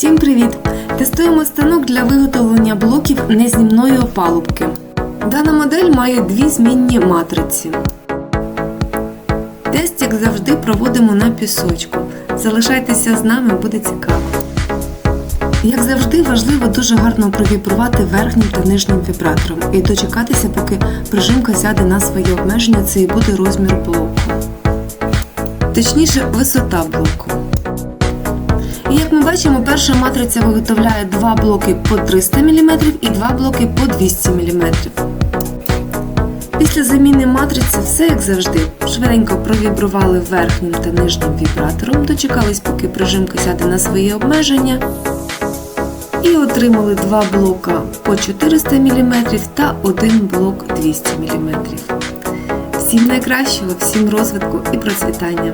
Всім привіт! Тестуємо станок для виготовлення блоків незнімної опалубки. Дана модель має дві змінні матриці. Тест, як завжди, проводимо на пісочку. Залишайтеся з нами, буде цікаво. Як завжди, важливо дуже гарно провібрувати верхнім та нижнім вібратором і дочекатися, поки прижимка сяде на своє обмеження, це і буде розмір блоку. Точніше, висота блоку. Бачимо, перша матриця виготовляє два блоки по 300 мм і два блоки по 200 мм. Після заміни матриці все як завжди. Швиденько провібрували верхнім та нижнім вібратором, дочекались, поки прижимка сяде на свої обмеження. І отримали два блока по 400 мм та один блок 200 мм. Всім найкращого, всім розвитку і процвітання!